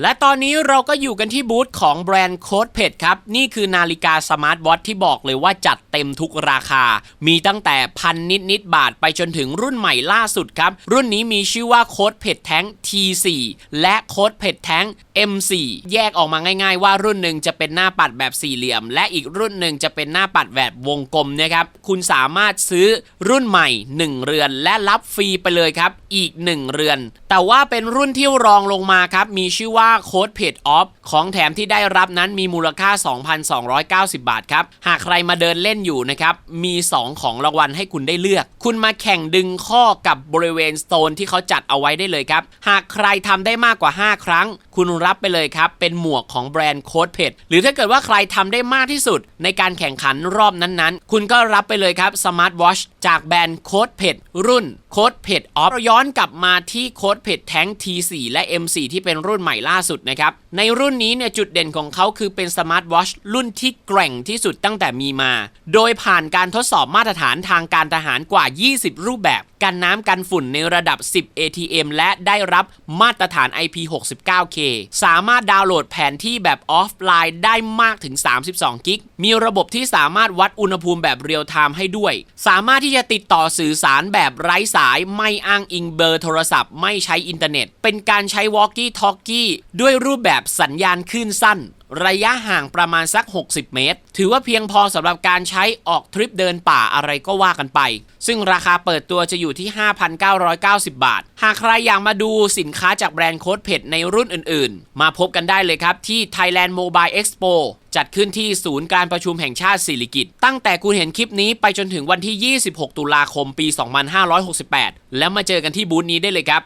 และตอนนี้เราก็อยู่กันที่บูธของแบรนด์โค้ดเพจครับ นี่คือนาฬิกาสมาร์ทวอทที่บอกเลยว่าจัดเต็มทุกราคา มีตั้งแต่พันนิดนิดบาทไปจนถึงรุ่นใหม่ล่าสุดครับ รุ่นนี้มีชื่อว่าโค้ดเพจแท้ง T4 และโค้ดเพจแท้ง M4 แยกออกมาง่ายๆว่ารุ่นหนึ่งจะเป็นหน้าปัดแบบสี่เหลี่ยม และอีกรุ่นหนึ่งจะเป็นหน้าปัดแบบวงกลมนะครับคุณสามารถซื้อรุ่นใหม่ 1 เรือน และรับฟรีไปเลยครับอีก 1 เรือน แต่ว่าเป็นรุ่นที่รองลงมาครับมีชื่อว่าาโค้ดเพจออฟของแถมที่ได้รับนั้นมีมูลค่า 2,290 บาทครับ หากใครมาเดินเล่นอยู่นะครับ มี 2 ของรางวัลให้คุณได้เลือก คุณมาแข่งดึงข้อกับบริเวณโซนที่เขาจัดเอาไว้ได้เลยครับ หากใครทำได้มากกว่า 5 ครั้ง คุณรับไปเลยครับ เป็นหมวกของแบรนด์โค้ดเพจหรือถ้าเกิดว่าใครทำได้มากที่สุด ในการแข่งขันรอบนั้นๆ คุณก็รับไปเลยครับสมาร์ทวอชจากแบรนด์โค้ดเพจรุ่น โค้ดเพจออฟย้อนกลับมาที่โค้ดเพจแท้ง T4 และ M4 ที่เป็นรุ่นใหม่ล่าสุดนะครับ ในรุ่นนี้เนี่ยจุดเด่นของเขาคือเป็นสมาร์ทวอชรุ่นที่แกร่งที่สุดตั้งแต่มีมา โดยผ่านการทดสอบมาตรฐานทางการทหารกว่า 20 รูปแบบ กันน้ำกันฝุ่นในระดับ 10 ATM และได้รับมาตรฐาน IP69K สามารถดาวน์โหลดแผนที่แบบออฟไลน์ได้มากถึง 32 กิก มีระบบที่สามารถวัดอุณหภูมิแบบเรียลไทม์ให้ด้วย สามารถที่จะติดต่อสื่อสารแบบไร้สายไม่อ้างอิงเบอร์โทรศัพท์ ไม่ใช้อินเทอร์เน็ต เป็นการใช้ Walkie Talkie ด้วยรูปแบบสัญญาณคลื่นสั้น ระยะห่างประมาณสัก 60 เมตร ถือว่าเพียงพอสำหรับการใช้ออกทริปเดินป่าอะไรก็ว่ากันไป ซึ่งราคาเปิดตัวจะอยู่ที่ 5,990 บาท หากใครอยากมาดูสินค้าจากแบรนด์โค้ดเพจในรุ่นอื่นๆ มาพบกันได้เลยครับที่ Thailand Mobile Expo จัดขึ้นที่ศูนย์การประชุมแห่งชาติสิริกิตตั้งแต่คุณเห็นคลิปนี้ไปจนถึงวันที่ 26 ตุลาคมปี 2568 แล้วมาเจอกันที่บูธนี้ได้เลยครับ